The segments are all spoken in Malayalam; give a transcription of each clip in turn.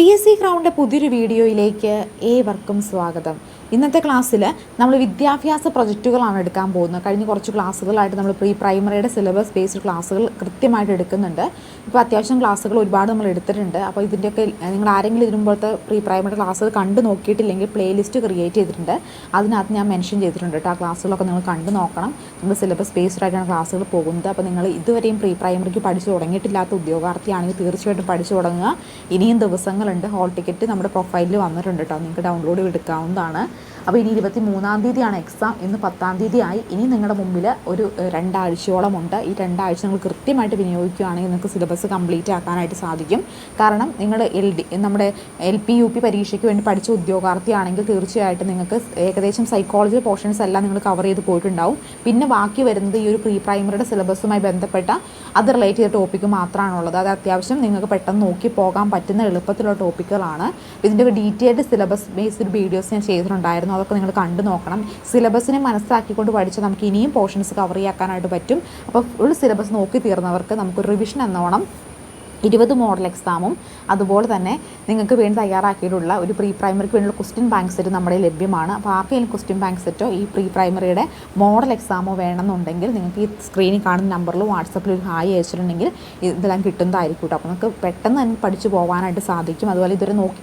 പി എസ് സി ക്രൗണിന്റെ പുതിയൊരു വീഡിയോയിലേക്ക് ഏവർക്കും സ്വാഗതം. ഇന്നത്തെ ക്ലാസ്സിൽ നമ്മൾ വിദ്യാഭ്യാസ പ്രൊജക്റ്റുകളാണ് എടുക്കാൻ പോകുന്നത്. കഴിഞ്ഞ കുറച്ച് ക്ലാസ്സുകളായിട്ട് നമ്മൾ പ്രീ പ്രൈമറിയുടെ സിലബസ് ബേസ്ഡ് ക്ലാസ്സുകൾ കൃത്യമായിട്ട് എടുക്കുന്നുണ്ട്. ഇപ്പോൾ അത്യാവശ്യം ക്ലാസ്സുകൾ ഒരുപാട് നമ്മൾ എടുത്തിട്ടുണ്ട്. അപ്പോൾ ഇതിന്റെയൊക്കെ നിങ്ങൾ ആരെങ്കിലും ഇതിനുമ്പോഴത്തെ പ്രീ പ്രൈമറി ക്ലാസ്സുകൾ കണ്ടു നോക്കിയിട്ടില്ലെങ്കിൽ പ്ലേലിസ്റ്റ് ക്രിയേറ്റ് ചെയ്തിട്ടുണ്ട്. അതിനകത്ത് ഞാൻ മെൻഷൻ ചെയ്തിട്ടുണ്ട് കേട്ടോ. ആ ക്ലാസ്സുകളൊക്കെ നിങ്ങൾ കണ്ടു നോക്കണം. നമ്മൾ സിലബസ് ബേസ്ഡ് ആയിട്ടാണ് ക്ലാസ്സുകൾ പോകുന്നത്. അപ്പോൾ നിങ്ങൾ ഇതുവരെയും പ്രീ പ്രൈമറിക്ക് പഠിച്ചു തുടങ്ങിയിട്ടില്ലാത്ത ഉദ്യോഗാർത്ഥിയാണെങ്കിൽ തീർച്ചയായിട്ടും പഠിച്ചു തുടങ്ങുക. ഇനിയും ദിവസങ്ങളുണ്ട്. ഹോൾ ടിക്കറ്റ് നമ്മുടെ പ്രൊഫൈലിൽ വന്നിട്ടുണ്ട് കേട്ടോ. നിങ്ങൾക്ക് ഡൗൺലോഡ് എടുക്കാവുന്നതാണ്. അപ്പോൾ ഇനി ഇരുപത്തി മൂന്നാം തീയതിയാണ് എക്സാം ഇന്ന് പത്താം തീയതി ആയി ഇനി നിങ്ങളുടെ മുമ്പിൽ ഒരു രണ്ടാഴ്ചയോളം രണ്ടാഴ്ചയോളമുണ്ട്. ഈ രണ്ടാഴ്ച നിങ്ങൾ കൃത്യമായിട്ട് വിനിയോഗിക്കുകയാണെങ്കിൽ നിങ്ങൾക്ക് സിലബസ് കംപ്ലീറ്റ് ആക്കാനായിട്ട് സാധിക്കും. കാരണം നിങ്ങൾ എൽ ഡി നമ്മുടെ എൽ പി യു പി പരീക്ഷയ്ക്ക് വേണ്ടി പഠിച്ച ഉദ്യോഗാർത്ഥിയാണെങ്കിൽ തീർച്ചയായിട്ടും നിങ്ങൾക്ക് ഏകദേശം സൈക്കോളജി പോർഷൻസ് എല്ലാം നിങ്ങൾ കവർ ചെയ്ത് പോയിട്ടുണ്ടാവും. പിന്നെ ബാക്കി വരുന്നത് ഈ ഒരു പ്രീ പ്രൈമറിയുടെ സിലബസുമായി ബന്ധപ്പെട്ട അത് റിലേറ്റ് ചെയ്ത ടോപ്പിക്ക് മാത്രമാണുള്ളത്. അത് അത്യാവശ്യം നിങ്ങൾക്ക് പെട്ടെന്ന് നോക്കി പോകാൻ പറ്റുന്ന എളുപ്പത്തിലുള്ള ടോപ്പിക്കുകളാണ് ഇതിന്റെ ഒരു ഡീറ്റെയിൽഡ് സിലബസ് ബേസ്ഡ് വീഡിയോസ് ഞാൻ ചെയ്തിട്ടുണ്ടായിരുന്നു. അതൊക്കെ നിങ്ങൾ കണ്ടു നോക്കണം. സിലബസിനെ മനസ്സിലാക്കിക്കൊണ്ട് പഠിച്ച് നമുക്ക് ഇനിയും പോർഷൻസ് കവർ ചെയ്യാക്കാനായിട്ട് പറ്റും. അപ്പോൾ ഫുൾ സിലബസ് നോക്കി തീർന്നവർക്ക് നമുക്കൊരു റിവിഷൻ എന്നോണം ഇരുപത് മോഡൽ എക്സാമും അതുപോലെ തന്നെ നിങ്ങൾക്ക് വേണ്ടി തയ്യാറാക്കിയിട്ടുള്ള ഒരു പ്രീ പ്രൈമറിക്ക് വേണ്ടിയുള്ള ക്വസ്റ്റ്യൻ ബാങ്ക് സെറ്റ് നമ്മുടെ ലഭ്യമാണ്. അപ്പോൾ ആർക്കെങ്കിലും ക്വസ്റ്റ്യൻ ബാങ്ക് സെറ്റോ ഈ പ്രീ പ്രൈമറിയുടെ മോഡൽ എക്സാമോ വേണമെന്നുണ്ടെങ്കിൽ നിങ്ങൾക്ക് ഈ സ്ക്രീനിൽ കാണുന്ന നമ്പറിൽ വാട്സപ്പിൽ ഒരു ഹായ് അയച്ചിട്ടുണ്ടെങ്കിൽ ഇതെല്ലാം കിട്ടുന്നതായിരിക്കും കേട്ടോ. അപ്പോൾ നിങ്ങൾക്ക് പെട്ടെന്ന് തന്നെ പഠിച്ചു പോകാനായിട്ട് സാധിക്കും. അതുപോലെ ഇതുവരെ നോക്കി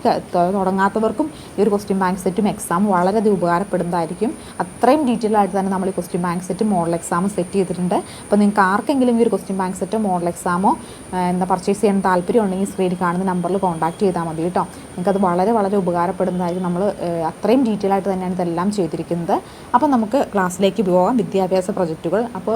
തുടങ്ങാത്തവർക്കും ഈ ഒരു ക്വസ്റ്റ്യൻ ബാങ്ക് സെറ്റും എക്സാമും വളരെയധികം ഉപകാരപ്പെടുന്നതായിരിക്കും. അത്രയും ഡീറ്റെയിൽ ആയിട്ട് തന്നെ നമ്മൾ ഈ ക്വസ്റ്റ്യൻ ബാങ്ക് സെറ്റും മോഡൽ എക്സാമും സെറ്റ് ചെയ്തിട്ടുണ്ട്. അപ്പോൾ നിങ്ങൾക്ക് ആർക്കെങ്കിലും ഈ ഒരു ക്വസ്റ്റ്യൻ ബാങ്ക് സെറ്റോ മോഡൽ എക്സാമോ എന്താ പർച്ചേസ് ചെയ്യാൻ താല്പര്യം ഉണ്ടെങ്കിൽ സ്ക്രീനിൽ കാണുന്ന നമ്പറിൽ കോൺടാക്ട് ചെയ്താൽ മതി കേട്ടോ നിങ്ങൾക്കത് വളരെ വളരെ ഉപകാരപ്പെടുന്നതായിരിക്കും. നമ്മൾ അത്രയും ഡീറ്റെയിൽ ആയിട്ട് തന്നെയാണ് ഇതെല്ലാം ചെയ്തിരിക്കുന്നത്. അപ്പോൾ നമുക്ക് ക്ലാസ്സിലേക്ക് പോകാം വിദ്യാഭ്യാസ പ്രൊജക്റ്റുകൾ അപ്പോൾ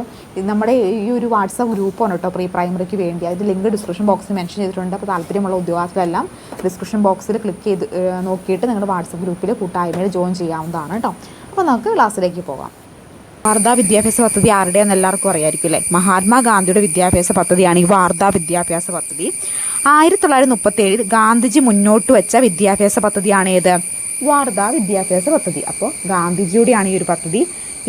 നമ്മുടെ ഈ ഒരു വാട്സപ്പ് ഗ്രൂപ്പാണ് കേട്ടോ പ്രീ പ്രൈമറിക്ക് വേണ്ടി. അതിന്റെ ലിങ്ക് ഡിസ്ക്രിപ്ഷൻ ബോക്സിൽ മെൻഷൻ ചെയ്തിട്ടുണ്ട്. അപ്പോൾ താല്പര്യമുള്ള ഉദ്യോഗാർത്ഥികളെല്ലാം ഡിസ്ക്രിപ്ഷൻ ബോക്സിൽ ക്ലിക്ക് ചെയ്ത് നോക്കിയിട്ട് നിങ്ങളുടെ വാട്സപ്പ് ഗ്രൂപ്പിൽ കൂട്ടായ്മയിൽ ജോയിൻ ചെയ്യാവുന്നതാണ് കേട്ടോ അപ്പോൾ നമുക്ക് ക്ലാസ്സിലേക്ക് പോകാം വാർധാ വിദ്യാഭ്യാസ പദ്ധതി ആരുടെയെന്ന് എല്ലാവർക്കും അറിയായിരിക്കും അല്ലേ? മഹാത്മാഗാന്ധിയുടെ വിദ്യാഭ്യാസ പദ്ധതിയാണ് ഈ വാർധാ വിദ്യാഭ്യാസ പദ്ധതി. ആയിരത്തി തൊള്ളായിരത്തി മുപ്പത്തി ഏഴിൽ ഗാന്ധിജി മുന്നോട്ട് വെച്ച വിദ്യാഭ്യാസ പദ്ധതിയാണ് ഏത്? വാർധാ വിദ്യാഭ്യാസ പദ്ധതി. അപ്പോൾ ഗാന്ധിജിയുടെയാണ് ഈ ഒരു പദ്ധതി.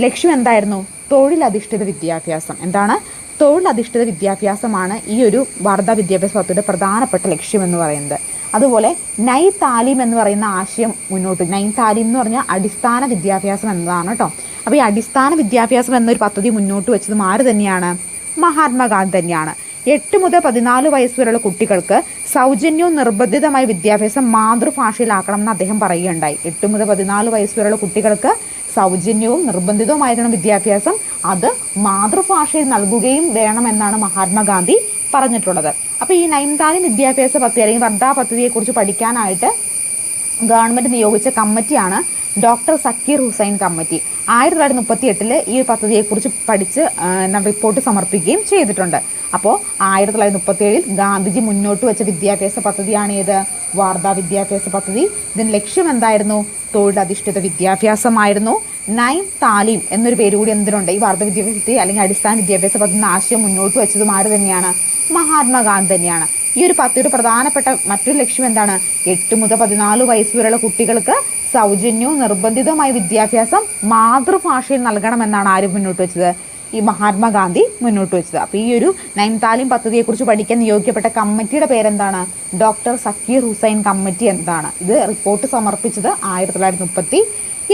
ലക്ഷ്യം എന്തായിരുന്നു? തൊഴിലധിഷ്ഠിത വിദ്യാഭ്യാസം. എന്താണ്? തൊഴിലധിഷ്ഠിത വിദ്യാഭ്യാസമാണ് ഈ ഒരു വാർധാ വിദ്യാഭ്യാസ പദ്ധതിയുടെ പ്രധാനപ്പെട്ട ലക്ഷ്യമെന്ന് പറയുന്നത്. അതുപോലെ നൈ താലീം എന്ന് പറയുന്ന ആശയം മുന്നോട്ട് നൈ താലീം എന്ന് പറഞ്ഞാൽ അടിസ്ഥാന വിദ്യാഭ്യാസം എന്നതാണ് കേട്ടോ. അപ്പോൾ ഈ അടിസ്ഥാന വിദ്യാഭ്യാസം എന്നൊരു പദ്ധതി മുന്നോട്ട് വെച്ചതും ആര് തന്നെയാണ്? മഹാത്മാഗാന്ധി തന്നെയാണ്. എട്ട് മുതൽ പതിനാല് വയസ്സ് വരെയുള്ള കുട്ടികൾക്ക് സൗജന്യവും നിർബന്ധിതമായ വിദ്യാഭ്യാസം മാതൃഭാഷയിലാക്കണം എന്ന് അദ്ദേഹം പറയുകയുണ്ടായി. എട്ട് മുതൽ പതിനാല് വയസ്സ് വരെയുള്ള കുട്ടികൾക്ക് സൗജന്യവും നിർബന്ധിതവുമായിരിക്കണം വിദ്യാഭ്യാസം അത് മാതൃഭാഷയിൽ നൽകുകയും വേണമെന്നാണ് മഹാത്മാഗാന്ധി പറഞ്ഞിട്ടുള്ളത്. അപ്പോൾ ഈ നൈൻതാലി വിദ്യാഭ്യാസ പദ്ധതി അല്ലെങ്കിൽ വർദ്ധാ പദ്ധതിയെക്കുറിച്ച് പഠിക്കാനായിട്ട് ഗവൺമെന്റ് നിയോഗിച്ച കമ്മിറ്റിയാണ് ഡോക്ടർ സക്കീർ ഹുസൈൻ കമ്മിറ്റി ആയിരത്തി തൊള്ളായിരത്തി മുപ്പത്തി എട്ടിൽ ഈ പദ്ധതിയെക്കുറിച്ച് പഠിച്ച് റിപ്പോർട്ട് സമർപ്പിക്കുകയും ചെയ്തിട്ടുണ്ട്. അപ്പോൾ ആയിരത്തി തൊള്ളായിരത്തി മുപ്പത്തി ഏഴിൽ ഗാന്ധിജി മുന്നോട്ട് വെച്ച വിദ്യാഭ്യാസ പദ്ധതിയാണ് ഏത് വാർധാ വിദ്യാഭ്യാസ പദ്ധതി. ഇതിന് ലക്ഷ്യം എന്തായിരുന്നു? തൊഴിലധിഷ്ഠിത വിദ്യാഭ്യാസമായിരുന്നു. നൈം താലീം എന്നൊരു പേര് കൂടി എന്തിനുണ്ട്? ഈ വാർത്താ വിദ്യാഭ്യാസത്തെ അല്ലെങ്കിൽ അടിസ്ഥാന വിദ്യാഭ്യാസ പദ്ധതി എന്ന ആശയം മുന്നോട്ട് വെച്ചതും ആര് തന്നെയാണ്? മഹാത്മാഗാന്ധി തന്നെയാണ്. ഈ ഒരു പദ്ധതിയുടെ പ്രധാനപ്പെട്ട മറ്റൊരു ലക്ഷ്യം എന്താണ്? എട്ട് മുതൽ പതിനാല് വയസ്സ് വരെയുള്ള കുട്ടികൾക്ക് സൗജന്യവും നിർബന്ധിതവുമായ വിദ്യാഭ്യാസം മാതൃഭാഷയിൽ നൽകണമെന്നാണ് ആര് മുന്നോട്ട് വെച്ചത്? ഈ മഹാത്മാഗാന്ധി മുന്നോട്ട് വെച്ചത്. അപ്പോൾ ഈ ഒരു നൈൻതാലിം പദ്ധതിയെക്കുറിച്ച് പഠിക്കാൻ നിയോഗിക്കപ്പെട്ട കമ്മിറ്റിയുടെ പേരെന്താണ്? ഡോക്ടർ സക്കീർ ഹുസൈൻ കമ്മിറ്റി എന്താണ്? ഇത് റിപ്പോർട്ട് സമർപ്പിച്ചത് ആയിരത്തി തൊള്ളായിരത്തി മുപ്പത്തി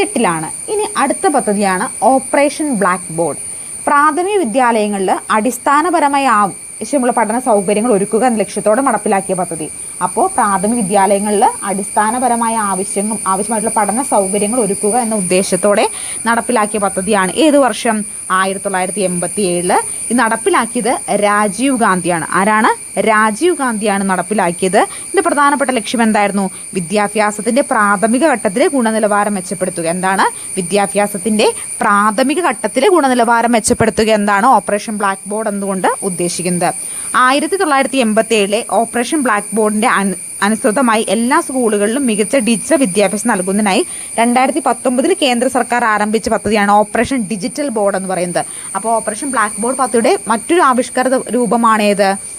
എട്ടിലാണ് ഇനി അടുത്ത പദ്ധതിയാണ് ഓപ്പറേഷൻ ബ്ലാക്ക് ബോർഡ്. പ്രാഥമിക വിദ്യാലയങ്ങളിൽ അടിസ്ഥാനപരമായ ആവശ്യമുള്ള പഠന സൗകര്യങ്ങൾ ഒരുക്കുക എന്ന ലക്ഷ്യത്തോടെ നടപ്പിലാക്കിയ പദ്ധതി. അപ്പോൾ പ്രാഥമിക വിദ്യാലയങ്ങളിൽ അടിസ്ഥാനപരമായ ആവശ്യങ്ങൾ ആവശ്യമായിട്ടുള്ള പഠന സൗകര്യങ്ങൾ ഒരുക്കുക എന്ന ഉദ്ദേശത്തോടെ നടപ്പിലാക്കിയ പദ്ധതിയാണ്. ഏത് വർഷം? ആയിരത്തി തൊള്ളായിരത്തി എൺപത്തി ഏഴിൽ ഇത് നടപ്പിലാക്കിയത് രാജീവ് ഗാന്ധിയാണ്. ആരാണ്? രാജീവ് ഗാന്ധിയാണ് നടപ്പിലാക്കിയത്. ഇതിന്റെ പ്രധാനപ്പെട്ട ലക്ഷ്യം എന്തായിരുന്നു? വിദ്യാഭ്യാസത്തിന്റെ പ്രാഥമിക ഘട്ടത്തിലെ ഗുണനിലവാരം മെച്ചപ്പെടുത്തുക എന്താണ്? വിദ്യാഭ്യാസത്തിന്റെ പ്രാഥമിക ഘട്ടത്തിലെ ഗുണനിലവാരം മെച്ചപ്പെടുത്തുക എന്താണ് ഓപ്പറേഷൻ ബ്ലാക്ക് ബോർഡ് എന്നുകൊണ്ട് ഉദ്ദേശിക്കുന്നത്? ആയിരത്തി തൊള്ളായിരത്തി എൺപത്തി ഏഴിലെ ഓപ്പറേഷൻ ബ്ലാക്ക് ബോർഡിന്റെ അനു അനുസൃതമായി എല്ലാ സ്കൂളുകളിലും മികച്ച ഡിജിറ്റൽ വിദ്യാഭ്യാസം നൽകുന്നതിനായി രണ്ടായിരത്തി പത്തൊമ്പതിൽ കേന്ദ്ര സർക്കാർ ആരംഭിച്ച പദ്ധതിയാണ് ഓപ്പറേഷൻ ഡിജിറ്റൽ ബോർഡ് എന്ന് പറയുന്നത്. അപ്പോൾ ഓപ്പറേഷൻ ബ്ലാക്ക് ബോർഡ് പദ്ധതിയുടെ മറ്റൊരു ആവിഷ്കാര രൂപമാണേത്?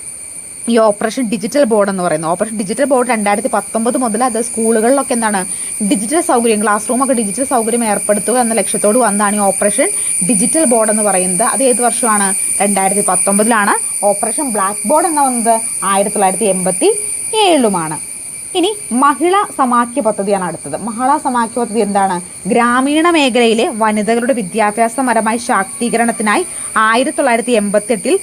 ഈ ഓപ്പറേഷൻ ഡിജിറ്റൽ ബോർഡ് എന്ന് പറയുന്നത്. ഓപ്പറേഷൻ ഡിജിറ്റൽ ബോർഡ് രണ്ടായിരത്തി പത്തൊമ്പത് മുതൽ അത് സ്കൂളുകളിലൊക്കെ എന്താണ് ഡിജിറ്റൽ സൗകര്യം ക്ലാസ് റൂമൊക്കെ ഡിജിറ്റൽ സൗകര്യം ഏർപ്പെടുത്തുക എന്ന ലക്ഷ്യത്തോട് വന്നതാണ് ഈ ഓപ്പറേഷൻ ഡിജിറ്റൽ ബോർഡ് എന്ന് പറയുന്നത്. അത് ഏത് വർഷമാണ്? രണ്ടായിരത്തി പത്തൊമ്പതിലാണ് ഓപ്പറേഷൻ ബ്ലാക്ക് ബോർഡ് എന്ന് വന്നത് ആയിരത്തി തൊള്ളായിരത്തി എൺപത്തി ഏഴിലുമാണ് ഇനി മഹിളാ സമാഖ്യ പദ്ധതിയാണ് അടുത്തത്. മഹിളാ സമാഖ്യ പദ്ധതി എന്താണ്? ഗ്രാമീണ മേഖലയിലെ വനിതകളുടെ വിദ്യാഭ്യാസപരമായ ശാക്തീകരണത്തിനായി ആയിരത്തി തൊള്ളായിരത്തി എൺപത്തി എട്ടിൽ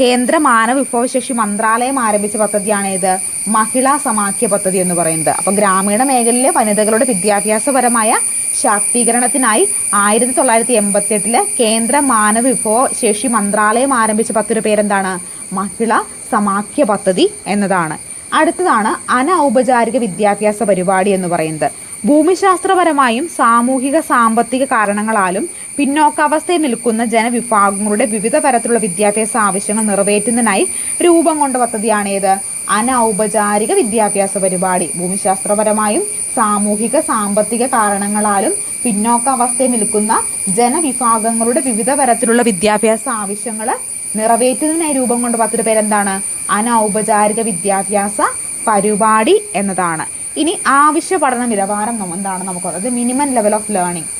കേന്ദ്ര മാനവ വിഭവശേഷി മന്ത്രാലയം ആരംഭിച്ച പദ്ധതിയാണ് ഇത്. മഹിളാ സമാഖ്യ പദ്ധതി എന്ന് പറയുന്നത്. അപ്പോൾ ഗ്രാമീണ മേഖലയിലെ വനിതകളുടെ വിദ്യാഭ്യാസപരമായ ശാക്തീകരണത്തിനായി ആയിരത്തി തൊള്ളായിരത്തി എൺപത്തി എട്ടിൽ കേന്ദ്ര മാനവ വിഭവശേഷി മന്ത്രാലയം ആരംഭിച്ച പദ്ധതിയുടെ പേരെന്താണ്? മഹിള സമാഖ്യ പദ്ധതി എന്നതാണ്. അടുത്തതാണ് അനൗപചാരിക വിദ്യാഭ്യാസ പരിപാടി എന്ന് പറയുന്നത്. ഭൂമിശാസ്ത്രപരമായും സാമൂഹിക സാമ്പത്തിക കാരണങ്ങളാലും പിന്നോക്കാവസ്ഥയിൽ നിൽക്കുന്ന ജനവിഭാഗങ്ങളുടെ വിവിധ തരത്തിലുള്ള വിദ്യാഭ്യാസ ആവശ്യങ്ങൾ നിറവേറ്റുന്നതിനായി രൂപം കൊണ്ട പദ്ധതിയാണേത് അനൗപചാരിക വിദ്യാഭ്യാസ പരിപാടി. ഭൂമിശാസ്ത്രപരമായും സാമൂഹിക സാമ്പത്തിക കാരണങ്ങളാലും പിന്നോക്കാവസ്ഥയിൽ നിൽക്കുന്ന ജനവിഭാഗങ്ങളുടെ വിവിധ തരത്തിലുള്ള വിദ്യാഭ്യാസ ആവശ്യങ്ങൾ നിറവേറ്റുന്നതിനായി രൂപം കൊണ്ട പദ്ധതി പേരെന്താണ്? അനൗപചാരിക വിദ്യാഭ്യാസ പരിപാടി എന്നതാണ്. ഇനി ആവശ്യ പഠന നിലവാരം എന്താണ് നമുക്ക് അത് മിനിമം ലെവൽ ഓഫ് ലേണിംഗ്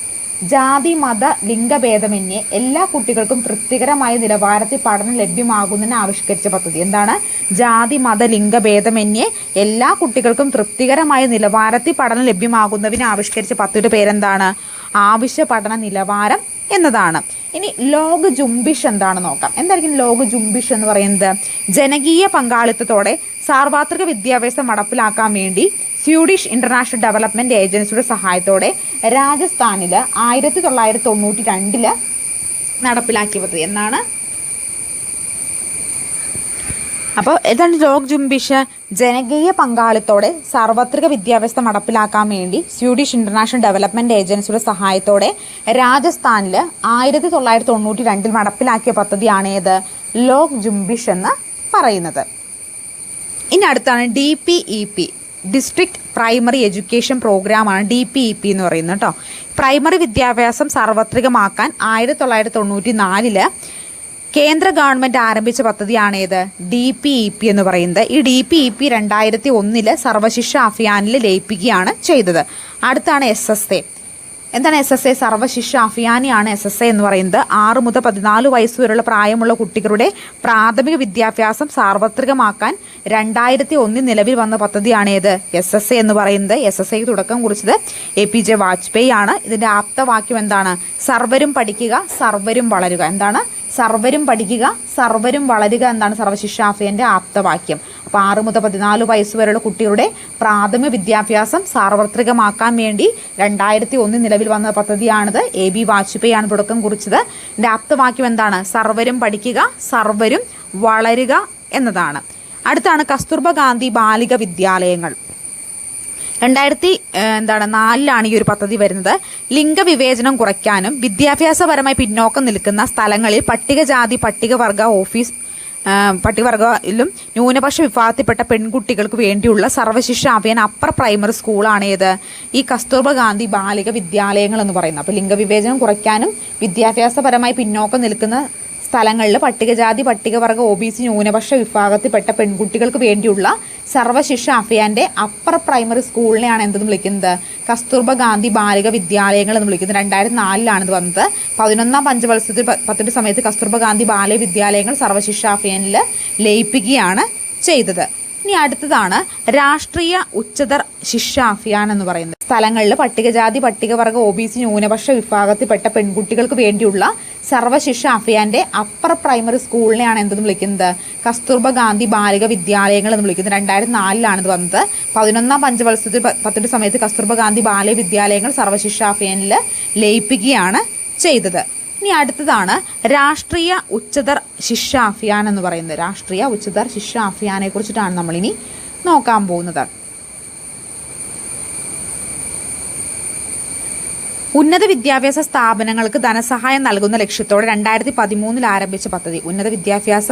ജാതി മത ലിംഗഭേദമന്യേ എല്ലാ കുട്ടികൾക്കും തൃപ്തികരമായ നിലവാരത്തിൽ പഠനം ലഭ്യമാകുന്നതിന് ആവിഷ്കരിച്ച പദ്ധതി. എന്താണ്? ജാതി മത ലിംഗഭേദമന്യേ എല്ലാ കുട്ടികൾക്കും തൃപ്തികരമായ നിലവാരത്തിൽ പഠനം ലഭ്യമാകുന്നതിന് ആവിഷ്കരിച്ച പദ്ധതിയുടെ പേരെന്താണ്? ആവശ്യ പഠന നിലവാരം എന്നതാണ്. ഇനി ലോക ജുംബിഷ് എന്താണ് നോക്കാം. എന്തായിരിക്കും ലോക ജുംബിഷ് എന്ന് പറയുന്നത്? ജനകീയ പങ്കാളിത്തത്തോടെ സാർവത്രിക വിദ്യാഭ്യാസം നടപ്പിലാക്കാൻ വേണ്ടി സ്വീഡിഷ് ഇന്റർനാഷണൽ ഡെവലപ്മെന്റ് ഏജൻസിയുടെ സഹായത്തോടെ രാജസ്ഥാനിൽ ആയിരത്തി തൊള്ളായിരത്തി തൊണ്ണൂറ്റി രണ്ടിൽ നടപ്പിലാക്കിയ പദ്ധതി എന്നാണ്. അപ്പോൾ ഏതാണ് ലോക് ജുംബിഷ് ജനകീയ പങ്കാളിത്തോടെ സാർവത്രിക വിദ്യാഭ്യാസം നടപ്പിലാക്കാൻ വേണ്ടി സ്വീഡിഷ് ഇന്റർനാഷണൽ ഡെവലപ്മെന്റ് ഏജൻസിയുടെ സഹായത്തോടെ രാജസ്ഥാനിൽ ആയിരത്തി തൊള്ളായിരത്തി തൊണ്ണൂറ്റി രണ്ടിൽ നടപ്പിലാക്കിയ പദ്ധതിയാണ് ഏത്? ലോക് ജുംബിഷ് എന്ന് പറയുന്നത്. ഇനി അടുത്താണ് D P E P. District primary education പ്രോഗ്രാമാണ് ഡി പി ഇ പി എന്ന് പറയുന്നത് കേട്ടോ പ്രൈമറി വിദ്യാഭ്യാസം സാർവത്രികമാക്കാൻ ആയിരത്തി തൊള്ളായിരത്തി തൊണ്ണൂറ്റി നാലിൽ കേന്ദ്ര ഗവൺമെന്റ് ആരംഭിച്ച പദ്ധതിയാണേത് ഡി പി ഇ പി എന്ന് പറയുന്നത്. ഈ ഡി പി ഇ പി രണ്ടായിരത്തി ഒന്നിൽ സർവശിക്ഷ അഭിയാനിൽ ലയിപ്പിക്കുകയാണ് ചെയ്തത്. അടുത്താണ് എസ് എസ് എ എന്താണ് എസ് എസ് എ സർവശിക്ഷ അഭിയാനിയാണ് എസ് എസ് എ എന്ന് പറയുന്നത്. ആറ് മുതൽ പതിനാല് വയസ്സ് വരെയുള്ള പ്രായമുള്ള കുട്ടികളുടെ പ്രാഥമിക വിദ്യാഭ്യാസം സാർവത്രികമാക്കാൻ രണ്ടായിരത്തി ഒന്നിൽ നിലവിൽ വന്ന പദ്ധതിയാണ് ഏത് എസ് എസ് എ എന്ന് പറയുന്നത് എസ് എസ് ഐക്ക് തുടക്കം കുറിച്ചത് എ പി ജെ വാജ്പേയി ആണ് ഇതിന്റെ ആപ്തവാക്യം എന്താണ്? സർവരും പഠിക്കുക സർവരും വളരുക. എന്താണ്? സർവരും പഠിക്കുക സർവരും വളരുക എന്നാണ് സർവശിക്ഷാഫിയന്റെ ആപ്തവാക്യം. അപ്പോൾ ആറ് മുതൽ പതിനാല് വയസ്സ് വരെയുള്ള കുട്ടികളുടെ പ്രാഥമിക വിദ്യാഭ്യാസം സാർവത്രികമാക്കാൻ വേണ്ടി രണ്ടായിരത്തി ഒന്നിൽ നിലവിൽ വന്ന പദ്ധതിയാണിത്. എ ബി വാജ്പേയി ആണ് തുടക്കം കുറിച്ചത്. എന്റെ ആപ്തവാക്യം എന്താണ്? സർവരും പഠിക്കുക സർവരും വളരുക എന്നതാണ്. അടുത്താണ് കസ്തൂർബ ഗാന്ധി ബാലിക വിദ്യാലയങ്ങൾ. രണ്ടായിരത്തി എന്താണ് നാലിലാണ് ഈ ഒരു പദ്ധതി വരുന്നത്. ലിംഗവിവേചനം കുറയ്ക്കാനും വിദ്യാഭ്യാസപരമായി പിന്നോക്കം നിൽക്കുന്ന സ്ഥലങ്ങളിൽ പട്ടികജാതി പട്ടികവർഗ ഓഫീസ് പട്ടികവർഗയിലും ന്യൂനപക്ഷ വിഭാഗത്തിൽപ്പെട്ട പെൺകുട്ടികൾക്ക് വേണ്ടിയുള്ള സർവശിക്ഷ അഭിയാൻ അപ്പർ പ്രൈമറി സ്കൂളാണ് ഏത്? ഈ കസ്തൂർബ ഗാന്ധി ബാലിക വിദ്യാലയങ്ങൾ എന്ന് പറയുന്നത്. അപ്പോൾ ലിംഗവിവേചനം കുറയ്ക്കാനും വിദ്യാഭ്യാസപരമായി പിന്നോക്കം നിൽക്കുന്ന സ്ഥലങ്ങളിൽ പട്ടികജാതി പട്ടികവർഗ ഒ ബി സി ന്യൂനപക്ഷ വിഭാഗത്തിൽപ്പെട്ട പെൺകുട്ടികൾക്ക് വേണ്ടിയുള്ള സർവശിക്ഷ അഭിയാന്റെ അപ്പർ പ്രൈമറി സ്കൂളിനെയാണ് എന്തെന്ന് വിളിക്കുന്നത്? കസ്തൂർബ ഗാന്ധി ബാലിക വിദ്യാലയങ്ങൾ എന്ന് വിളിക്കുന്നത്. രണ്ടായിരത്തി നാലിലാണിത് വന്നത്. പതിനൊന്നാം പഞ്ചവത്സരത്തിൽ പത്തിന്റെ സമയത്ത് കസ്തൂർബ ഗാന്ധി ബാലിക വിദ്യാലയങ്ങൾ സർവശിക്ഷ അഭിയാനിൽ ലയിപ്പിക്കുകയാണ് ചെയ്തത്. ഇനി അടുത്തതാണ് രാഷ്ട്രീയ ഉച്ചതർ ശിക്ഷ അഭിയാൻ എന്ന് പറയുന്നത്. സ്ഥലങ്ങളിൽ പട്ടികജാതി പട്ടികവർഗ ഒ ബി സി ന്യൂനപക്ഷ വിഭാഗത്തിൽപ്പെട്ട പെൺകുട്ടികൾക്ക് വേണ്ടിയുള്ള സർവശിക്ഷ അഭിയാന്റെ അപ്പർ പ്രൈമറി സ്കൂളിനെയാണ് എന്തെന്ന് വിളിക്കുന്നത്? കസ്തൂർബ ഗാന്ധി ബാലിക വിദ്യാലയങ്ങൾ എന്ന് വിളിക്കുന്നത്. രണ്ടായിരത്തി നാലിലാണ് ഇത് വന്നത്. പതിനൊന്നാം പഞ്ചവത്സരത്തിൽ പത്തിന്റെ സമയത്ത് കസ്തൂർബ ഗാന്ധി ബാലിക വിദ്യാലയങ്ങൾ സർവശിക്ഷ അഭിയാനിൽ ലയിപ്പിക്കുകയാണ് ചെയ്തത്. ഇനി അടുത്തതാണ് രാഷ്ട്രീയ ഉച്ചതർ ശിക്ഷ അഭിയാൻ എന്ന് പറയുന്നത്. രാഷ്ട്രീയ ഉച്ചതർ ശിക്ഷ അഭിയാനെ കുറിച്ചിട്ടാണ് നമ്മളിനി നോക്കാൻ പോകുന്നത്. ഉന്നത വിദ്യാഭ്യാസ സ്ഥാപനങ്ങൾക്ക് ധനസഹായം നൽകുന്ന ലക്ഷ്യത്തോടെ രണ്ടായിരത്തി പതിമൂന്നിൽ ആരംഭിച്ച പദ്ധതി. ഉന്നത വിദ്യാഭ്യാസ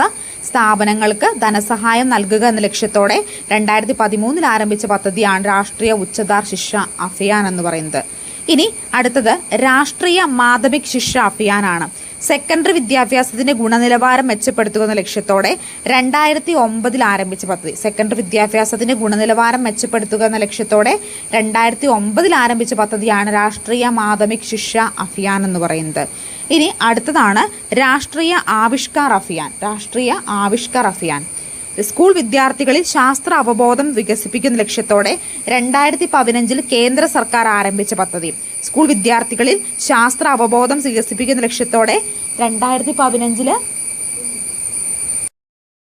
സ്ഥാപനങ്ങൾക്ക് ധനസഹായം നൽകുക എന്ന ലക്ഷ്യത്തോടെ രണ്ടായിരത്തി പതിമൂന്നിൽ ആരംഭിച്ച പദ്ധതിയാണ് രാഷ്ട്രീയ ഉച്ചതാർ ശിക്ഷ അഭിയാൻ എന്ന് പറയുന്നത്. ഇനി അടുത്തത് രാഷ്ട്രീയ മാധ്യമിക് ശിക്ഷ അഭിയാനാണ്. സെക്കൻഡറി വിദ്യാഭ്യാസത്തിന്റെ ഗുണനിലവാരം മെച്ചപ്പെടുത്തുക എന്ന ലക്ഷ്യത്തോടെ രണ്ടായിരത്തി ഒമ്പതിൽ ആരംഭിച്ച പദ്ധതി. സെക്കൻഡറി വിദ്യാഭ്യാസത്തിന്റെ ഗുണനിലവാരം മെച്ചപ്പെടുത്തുക എന്ന ലക്ഷ്യത്തോടെ രണ്ടായിരത്തി ഒമ്പതിൽ ആരംഭിച്ച പദ്ധതിയാണ് രാഷ്ട്രീയ മാധ്യമിക് ശിക്ഷ അഭിയാൻ എന്ന് പറയുന്നത്. ഇനി അടുത്തതാണ് രാഷ്ട്രീയ ആവിഷ്കാർ അഭിയാൻ. രാഷ്ട്രീയ ആവിഷ്കാർ അഭിയാൻ. സ്കൂൾ വിദ്യാർത്ഥികളിൽ ശാസ്ത്ര അവബോധം വികസിപ്പിക്കുന്ന ലക്ഷ്യത്തോടെ രണ്ടായിരത്തി പതിനഞ്ചിൽ കേന്ദ്ര സർക്കാർ ആരംഭിച്ച പദ്ധതി. സ്കൂൾ വിദ്യാർത്ഥികളിൽ ശാസ്ത്ര അവബോധം വികസിപ്പിക്കുന്ന ലക്ഷ്യത്തോടെ രണ്ടായിരത്തി പതിനഞ്ചിൽ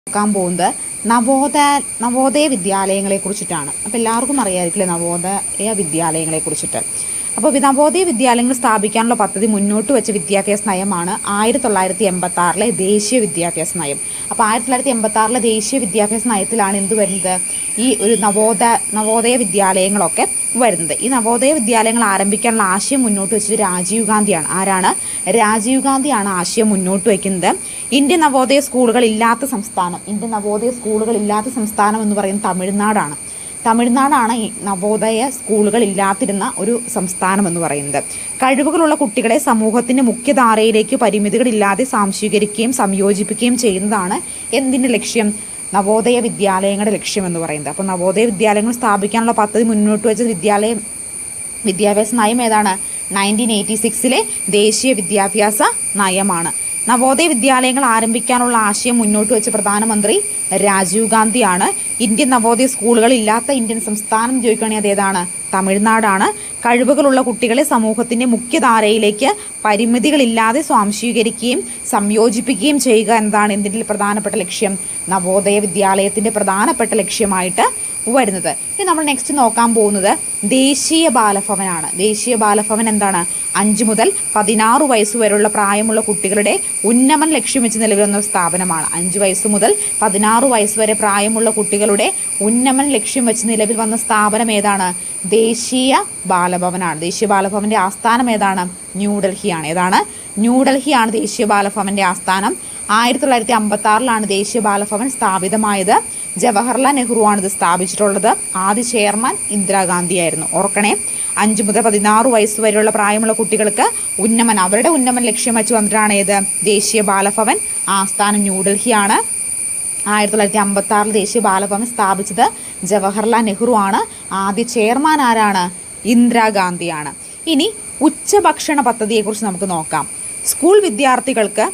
നോക്കാൻ പോകുന്നത് നവോദയ നവോദയ വിദ്യാലയങ്ങളെ കുറിച്ചിട്ടാണ്. അപ്പോൾ എല്ലാവർക്കും അറിയാമായിരിക്കില്ലേ നവോദയ വിദ്യാലയങ്ങളെ കുറിച്ചിട്ട്. അപ്പോൾ നവോദയ വിദ്യാലയങ്ങൾ സ്ഥാപിക്കാനുള്ള പദ്ധതി മുന്നോട്ട് വെച്ച വിദ്യാഭ്യാസ നയമാണ് ആയിരത്തി തൊള്ളായിരത്തി എൺപത്തി ആറിലെ ദേശീയ വിദ്യാഭ്യാസ നയം. അപ്പോൾ ആയിരത്തി തൊള്ളായിരത്തി എൺപത്തി ആറിലെ ദേശീയ വിദ്യാഭ്യാസ നയത്തിലാണ് എന്ത് വരുന്നത്? ഈ ഒരു നവോദയ നവോദയ വിദ്യാലയങ്ങളൊക്കെ വരുന്നത്. ഈ നവോദയ വിദ്യാലയങ്ങൾ ആരംഭിക്കാനുള്ള ആശയം മുന്നോട്ട് വെച്ചത് രാജീവ് ഗാന്ധിയാണ്. ആരാണ്? രാജീവ് ഗാന്ധിയാണ് ആശയം മുന്നോട്ട് വയ്ക്കുന്നത് ഇന്ത്യൻ നവോദയ സ്കൂളുകൾ ഇല്ലാത്ത സംസ്ഥാനം ഇന്ത്യൻ നവോദയ സ്കൂളുകൾ ഇല്ലാത്ത സംസ്ഥാനം എന്ന് പറയുന്നത് തമിഴ്നാടാണ്. തമിഴ്നാടാണ് ഈ നവോദയ സ്കൂളുകൾ ഇല്ലാതിരുന്ന ഒരു സംസ്ഥാനം എന്ന് പറയുന്നത്. കഴിവുകളുള്ള കുട്ടികളെ സമൂഹത്തിന്റെ മുഖ്യധാരയിലേക്ക് പരിമിതികളില്ലാതെ സാംശീകരിക്കുകയും സംയോജിപ്പിക്കുകയും ചെയ്യുന്നതാണ് എന്തിന്റെ ലക്ഷ്യം? നവോദയ വിദ്യാലയങ്ങളുടെ ലക്ഷ്യം എന്ന് പറയുന്നത്. അപ്പോൾ നവോദയ വിദ്യാലയങ്ങൾ സ്ഥാപിക്കാനുള്ള പദ്ധതി മുന്നോട്ട് വെച്ച വിദ്യാലയം വിദ്യാഭ്യാസ നയം ഏതാണ്? നയന്റീൻ എയ്റ്റി സിക്സിലെ ദേശീയ വിദ്യാഭ്യാസ നയമാണ്. നവോദയ വിദ്യാലയങ്ങൾ ആരംഭിക്കാനുള്ള ആശയം മുന്നോട്ട് വെച്ച പ്രധാനമന്ത്രി രാജീവ് ഗാന്ധിയാണ്. ഇന്ത്യൻ നവോദയ സ്കൂളുകൾ ഇല്ലാത്ത ഇന്ത്യൻ സംസ്ഥാനം ചോദിക്കുകയാണെങ്കിൽ അതേതാണ് തമിഴ്നാടാണ്. കഴിവുകളുള്ള കുട്ടികളെ സമൂഹത്തിന്റെ മുഖ്യധാരയിലേക്ക് പരിമിതികളില്ലാതെ സ്വാംശീകരിക്കുകയും സംയോജിപ്പിക്കുകയും ചെയ്യുക എന്നതാണ് എന്തിന്റെ പ്രധാനപ്പെട്ട ലക്ഷ്യം. നവോദയ വിദ്യാലയത്തിന്റെ പ്രധാനപ്പെട്ട ലക്ഷ്യമായിട്ട് വരുന്നത്. ഇനി നമ്മൾ നെക്സ്റ്റ് നോക്കാൻ പോകുന്നത് ദേശീയ ബാലഭവനാണ്. ദേശീയ ബാലഭവൻ എന്താണ്? അഞ്ച് മുതൽ പതിനാറ് വയസ്സുവരെയുള്ള പ്രായമുള്ള കുട്ടികളുടെ ഉന്നമൻ ലക്ഷ്യം വെച്ച് നിലവിലുന്ന സ്ഥാപനമാണ്. അഞ്ച് വയസ്സ് മുതൽ പതിനാറ് വയസ്സ് വരെ പ്രായമുള്ള കുട്ടികളുടെ ഉന്നമൻ ലക്ഷ്യം വെച്ച് നിലവിൽ വന്ന സ്ഥാപനം ഏതാണ്? ദേശീയ ബാലഭവനാണ്. ദേശീയ ബാലഭവന്റെ ആസ്ഥാനം ഏതാണ്? ന്യൂഡൽഹിയാണ് ഏതാണ്? ന്യൂഡൽഹിയാണ് ദേശീയ ബാലഭവന്റെ ആസ്ഥാനം. ആയിരത്തി തൊള്ളായിരത്തി അമ്പത്തി ആറിലാണ് ദേശീയ ബാലഭവൻ സ്ഥാപിതമായത്. ജവഹർലാൽ നെഹ്റു ആണ് ഇത് സ്ഥാപിച്ചിട്ടുള്ളത്. ആദ്യ ചെയർമാൻ ഇന്ദിരാഗാന്ധിയായിരുന്നു. ഓർക്കണേ അഞ്ച് മുതൽ പതിനാറ് വയസ്സ് വരെയുള്ള പ്രായമുള്ള കുട്ടികൾക്ക് ഉന്നമൻ അവരുടെ ഉന്നമൻ ലക്ഷ്യം വെച്ച് വന്നിട്ടാണ് ഏത് ദേശീയ ബാലഭവൻ ആസ്ഥാനം ന്യൂഡൽഹിയാണ് ആയിരത്തി തൊള്ളായിരത്തി അമ്പത്തി ആറിൽ ദേശീയ ബാലഭവൻ സ്ഥാപിച്ചത് ജവഹർലാൽ നെഹ്റു ആണ് ആദ്യ ചെയർമാൻ ആരാണ്? ഇന്ദിരാഗാന്ധിയാണ്. ഇനി ഉച്ചഭക്ഷണ പദ്ധതിയെക്കുറിച്ച് നമുക്ക് നോക്കാം. സ്കൂൾ വിദ്യാർത്ഥികൾക്ക്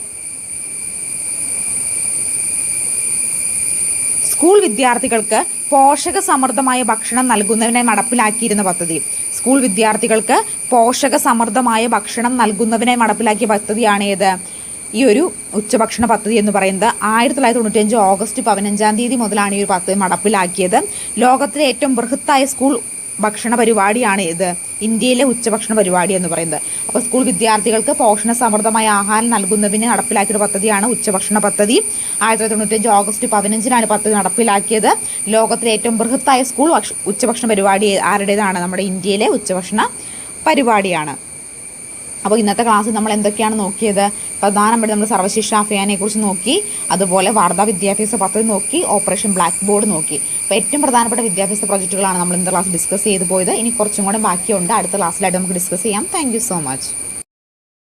സ്കൂൾ വിദ്യാർത്ഥികൾക്ക് പോഷക സമൃദ്ധമായ ഭക്ഷണം നൽകുന്നതിനെ നടപ്പിലാക്കിയിരുന്ന പദ്ധതി. സ്കൂൾ വിദ്യാർത്ഥികൾക്ക് പോഷക സമൃദ്ധമായ ഭക്ഷണം നൽകുന്നതിനെ നടപ്പിലാക്കിയ പദ്ധതിയാണ് ഏത് ഈ ഒരു ഉച്ചഭക്ഷണ പദ്ധതി എന്ന് പറയുന്നത് ആയിരത്തി തൊള്ളായിരത്തി തൊണ്ണൂറ്റഞ്ച് ഓഗസ്റ്റ് പതിനഞ്ചാം തീയതി മുതലാണ് ഈ ഒരു പദ്ധതി നടപ്പിലാക്കിയത്. ലോകത്തിലെ ഏറ്റവും ബൃഹത്തായ സ്കൂൾ ഭക്ഷണ പരിപാടിയാണ് ഇത്. ഇന്ത്യയിലെ ഉച്ചഭക്ഷണ പരിപാടി എന്ന് പറയുന്നത്. അപ്പോൾ സ്കൂൾ വിദ്യാർത്ഥികൾക്ക് പോഷണ സമൃദ്ധമായ ആഹാരം നൽകുന്നതിന് നടപ്പിലാക്കിയ പദ്ധതിയാണ് ഉച്ചഭക്ഷണ പദ്ധതി. ആയിരത്തി തൊണ്ണൂറ്റഞ്ച് ഓഗസ്റ്റ് പതിനഞ്ചിനാണ് പദ്ധതി നടപ്പിലാക്കിയത്. ലോകത്തിലെ ഏറ്റവും ബൃഹത്തായ സ്കൂൾ ഭക്ഷ- ഉച്ചഭക്ഷണ പരിപാടി ആരുടേതാണ്? നമ്മുടെ ഇന്ത്യയിലെ ഉച്ചഭക്ഷണ പരിപാടിയാണ്. അപ്പോൾ ഇന്നത്തെ ക്ലാസ്സിൽ നമ്മൾ എന്തൊക്കെയാണ് നോക്കിയത്? പ്രധാനമായിട്ട് നമ്മൾ സർവശിക്ഷ അഭിയാനെക്കുറിച്ച് നോക്കി അതുപോലെ വാർത്താ വിദ്യാഭ്യാസ പദ്ധതി നോക്കി ഓപ്പറേഷൻ ബ്ലാക്ക് ബോർഡ് നോക്കി. അപ്പോൾ ഏറ്റവും പ്രധാനപ്പെട്ട വിദ്യാഭ്യാസ പ്രോജക്റ്റുകളാണ് നമ്മൾ ഇന്നത്തെ ക്ലാസ് ഡിസ്കസ് ചെയ്തു പോയത്. ഇനി കുറച്ചും കൂടെ ബാക്കിയുണ്ട്. അടുത്ത ക്ലാസ്സിലായിട്ട് നമുക്ക് ഡിസ്കസ് ചെയ്യാം. താങ്ക് സോ മച്ച്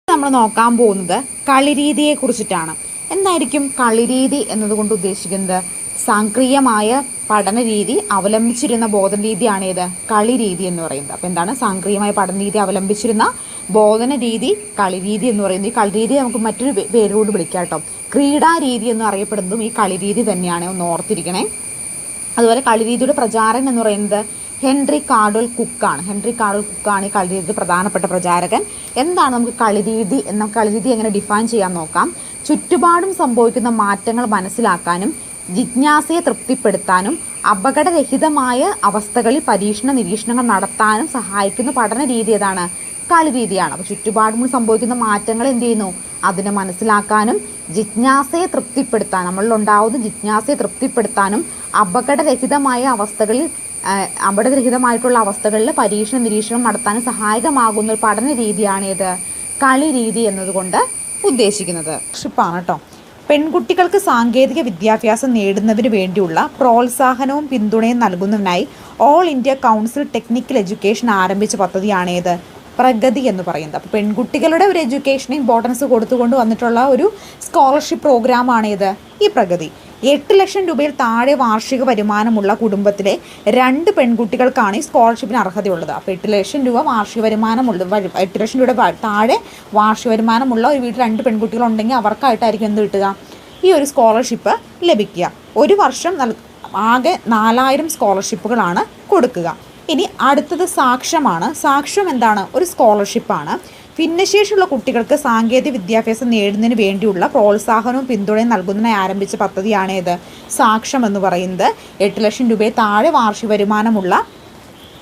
നമ്മൾ നോക്കാൻ പോകുന്നത് കളിരീതിയെക്കുറിച്ചിട്ടാണ്. എന്തായിരിക്കും കളിരീതി എന്നതുകൊണ്ട് ഉദ്ദേശിക്കുന്നത്? സാംക്രിയമായ പഠന രീതി അവലംബിച്ചിരുന്ന ബോധന രീതിയാണ് ഏത് കളി രീതി എന്ന് പറയുന്നത്. അപ്പോൾ എന്താണ്? സാങ്ക്രിയമായ പഠന രീതി അവലംബിച്ചിരുന്ന ബോധന രീതി കളി രീതി എന്ന് പറയുന്നത്. ഈ കളി രീതി നമുക്ക് മറ്റൊരു പേരോട് വിളിക്കാം കേട്ടോ. ക്രീഡാ രീതി എന്ന് അറിയപ്പെടുന്നതും ഈ കളി രീതി തന്നെയാണ്. ഒന്ന് ഓർത്തിരിക്കണേ. അതുപോലെ കളി രീതിയുടെ പ്രചാരകൻ എന്ന് പറയുന്നത് ഹെൻറി കാർഡൽ കുക്കാണ്. ഹെൻറി കാർഡൽ കുക്കാണ് ഈ കളിരീതിയുടെ പ്രധാനപ്പെട്ട പ്രചാരകൻ. എന്താണ് നമുക്ക് കളിരീതി എന്ന കളിരീതി എങ്ങനെ ഡിഫൈൻ ചെയ്യാൻ നോക്കാം? ചുറ്റുപാടും സംഭവിക്കുന്ന മാറ്റങ്ങൾ മനസ്സിലാക്കാനും ജിജ്ഞാസയെ തൃപ്തിപ്പെടുത്താനും അപകടരഹിതമായ അവസ്ഥകളിൽ പരീക്ഷണ നിരീക്ഷണങ്ങൾ നടത്താനും സഹായിക്കുന്ന പഠന രീതി ഏതാണ്? കളിരീതിയാണ് അപ്പോൾ ചുറ്റുപാടും സംഭവിക്കുന്ന മാറ്റങ്ങൾ എന്ത് ചെയ്യുന്നു? അതിനെ മനസ്സിലാക്കാനും ജിജ്ഞാസയെ തൃപ്തിപ്പെടുത്താൻ നമ്മളിലുണ്ടാവുന്ന ജിജ്ഞാസയെ തൃപ്തിപ്പെടുത്താനും അപകടരഹിതമായ അവസ്ഥകളിൽ അപകടരഹിതമായിട്ടുള്ള അവസ്ഥകളിൽ പരീക്ഷണ നിരീക്ഷണം നടത്താനും സഹായകമാകുന്ന ഒരു പഠന രീതിയാണ് ഇത് കളി രീതി എന്നതുകൊണ്ട് ഉദ്ദേശിക്കുന്നത്. ഷിപ്പാണ് കേട്ടോ. പെൺകുട്ടികൾക്ക് സാങ്കേതിക വിദ്യാഭ്യാസം നേടുന്നതിന് വേണ്ടിയുള്ള പ്രോത്സാഹനവും പിന്തുണയും നൽകുന്നതിനായി all India council technical education ആരംഭിച്ച പദ്ധതിയാണേത്. പ്രഗതി എന്ന് പറയുന്നത്. അപ്പോൾ പെൺകുട്ടികളുടെ ഒരു എഡ്യൂക്കേഷന് ഇമ്പോർട്ടൻസ് കൊടുത്തുകൊണ്ട് വന്നിട്ടുള്ള ഒരു സ്കോളർഷിപ്പ് പ്രോഗ്രാമാണേത് ഈ പ്രഗതി. എട്ട് ലക്ഷം രൂപയിൽ താഴെ വാർഷിക വരുമാനമുള്ള കുടുംബത്തിലെ രണ്ട് പെൺകുട്ടികൾക്കാണ് ഈ സ്കോളർഷിപ്പിന് അർഹതയുള്ളത്. അപ്പോൾ എട്ട് ലക്ഷം രൂപ വാർഷിക വരുമാനമുള്ള വരു- എട്ട് ലക്ഷം രൂപയുടെ താഴെ വാർഷിക വരുമാനമുള്ള ഒരു വീട്ടിൽ രണ്ട് പെൺകുട്ടികളുണ്ടെങ്കിൽ അവർക്കായിട്ടായിരിക്കും എന്ത് കിട്ടുക? ഈ ഒരു സ്കോളർഷിപ്പ് ലഭിക്കുക. ഒരു വർഷം ആകെ നാലായിരം സ്കോളർഷിപ്പുകളാണ് കൊടുക്കുക. ഇനി അടുത്തത് സാക്ഷ്യമാണ്. സാക്ഷ്യം എന്താണ്? ഒരു സ്കോളർഷിപ്പാണ്. ഭിന്നശേഷിയുള്ള കുട്ടികൾക്ക് സാങ്കേതിക വിദ്യാഭ്യാസം നേടുന്നതിന് വേണ്ടിയുള്ള പ്രോത്സാഹനവും പിന്തുണയും നൽകുന്നതിനായി ആരംഭിച്ച പദ്ധതിയാണേത് ഇത്. സാക്ഷ്യം എന്ന് പറയുന്നത് എട്ട് ലക്ഷം രൂപയെ താഴെ വാർഷിക വരുമാനമുള്ള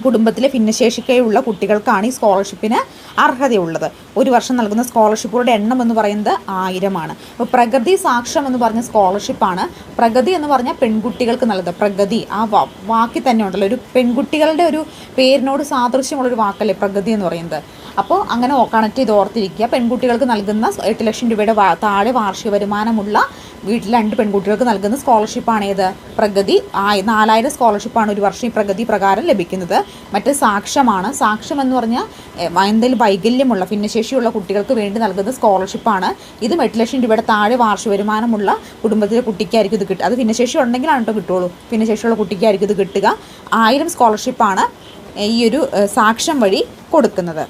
കുടുംബത്തിലെ ഭിന്നശേഷിക്കുള്ള കുട്ടികൾക്കാണ് ഈ സ്കോളർഷിപ്പിന് അർഹതയുള്ളത്. ഒരു വർഷം നൽകുന്ന സ്കോളർഷിപ്പുകളുടെ എണ്ണം എന്ന് പറയുന്നത് ആയിരമാണ്. അപ്പോൾ പ്രഗതി സാക്ഷ്യം എന്ന് പറഞ്ഞ സ്കോളർഷിപ്പാണ് പ്രഗതി എന്ന് പറഞ്ഞാൽ പെൺകുട്ടികൾക്ക് നൽകുന്നത് പ്രഗതി ആ വാക്കി വാക്കിൽ തന്നെ ഉണ്ടല്ലോ. ഒരു പെൺകുട്ടികളുടെ ഒരു പേരിനോട് സാദൃശ്യമുള്ളൊരു വാക്കല്ലേ പ്രഗതി എന്ന് പറയുന്നത്. അപ്പോൾ അങ്ങനെ കണക്ട് ചെയ്ത് ഓർത്തിരിക്കുക. പെൺകുട്ടികൾക്ക് നൽകുന്ന എട്ട് ലക്ഷം രൂപയുടെ താഴെ വാർഷിക വരുമാനമുള്ള വീട്ടിൽ രണ്ട് പെൺകുട്ടികൾക്ക് നൽകുന്ന സ്കോളർഷിപ്പാണ് ഏത്? പ്രഗതി. നാലായിരം സ്കോളർഷിപ്പാണ് ഒരു വർഷം ഈ പ്രഗതി പ്രകാരം ലഭിക്കുന്നത്. മറ്റ് സാക്ഷ്യമാണ്. സാക്ഷ്യം എന്ന് പറഞ്ഞാൽ എന്തെങ്കിലും വൈകല്യമുള്ള ഭിന്നശേഷിയുള്ള കുട്ടികൾക്ക് വേണ്ടി നൽകുന്ന സ്കോളർഷിപ്പാണ് ഇതും എട്ട് ലക്ഷം രൂപയുടെ താഴെ വാർഷിക വരുമാനമുള്ള കുടുംബത്തിലെ കുട്ടിക്കായിരിക്കും ഇത് കിട്ടുക. അത് ഭിന്നശേഷി ഉണ്ടെങ്കിലാണ് കേട്ടോ കിട്ടുള്ളൂ. ഭിന്നശേഷിയുള്ള കുട്ടിക്കായിരിക്കും ഇത് കിട്ടുക. ആയിരം സ്കോളർഷിപ്പാണ് ഈ ഒരു സാക്ഷ്യം വഴി കൊടുക്കുന്നത്.